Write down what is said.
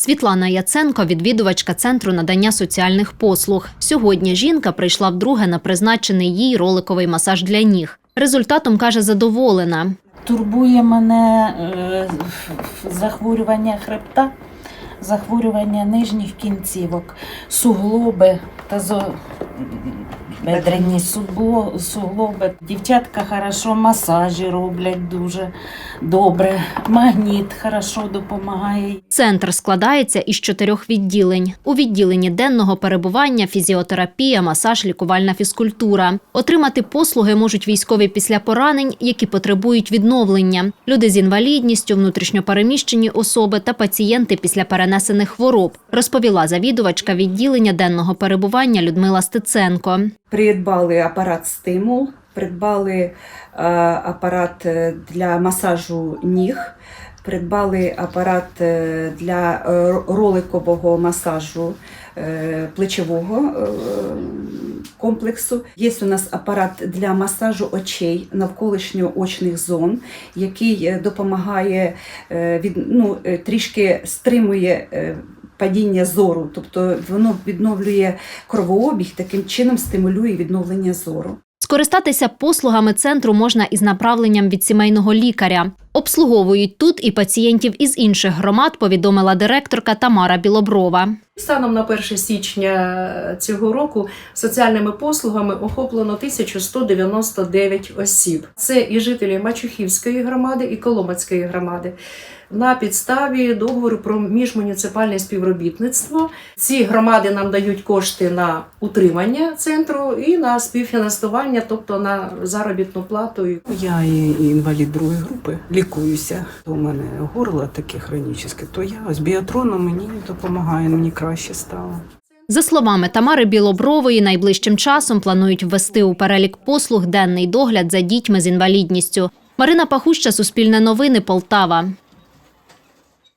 Світлана Яценко, відвідувачка центру надання соціальних послуг. Сьогодні жінка прийшла вдруге на призначений їй роликовий масаж для ніг. Результатом каже задоволена. Турбує мене е, захворювання хребта, захворювання нижніх кінцівок, суглоби та. Бедрені сугло- суглоби. Дівчатка хорошо масажі роблять дуже добре. Магніт хорошо допомагає. Центр складається із чотирьох відділень. У відділенні денного перебування фізіотерапія, масаж, лікувальна фізкультура. Отримати послуги можуть військові після поранень, які потребують відновлення, люди з інвалідністю, внутрішньопереміщені особи та пацієнти після перенесених хвороб, розповіла завідувачка відділення денного перебування Людмила Стеценко. Придбали апарат стимул, придбали е, апарат е, для масажу ніг, придбали апарат е, для роликового масажу плечового комплексу. Є у нас апарат для масажу очей навколишньоочних зон, який допомагає від, ну, трішки стримує. Падіння зору, тобто воно відновлює кровообіг, таким чином стимулює відновлення зору. Скористатися послугами центру можна із направленням від сімейного лікаря. Обслуговують тут і пацієнтів із інших громад, повідомила директорка Тамара Білоброва. Станом на 1 січня цього року соціальними послугами охоплено 1199 осіб. Це і жителі Мачухівської громади, і Коломацької громади. На підставі договору про міжмуніципальне співробітництво ці громади нам дають кошти на утримання центру і на співфінансування, тобто на заробітну плату. Я і інвалід другої групи лікуюся. У мене горло таке хронічне, то я з біатроном мені допомагає, мені краще стало. За словами Тамари Білобрової, найближчим часом планують ввести у перелік послуг денний догляд за дітьми з інвалідністю. Марина Пахуща, Суспільне новини, Полтава.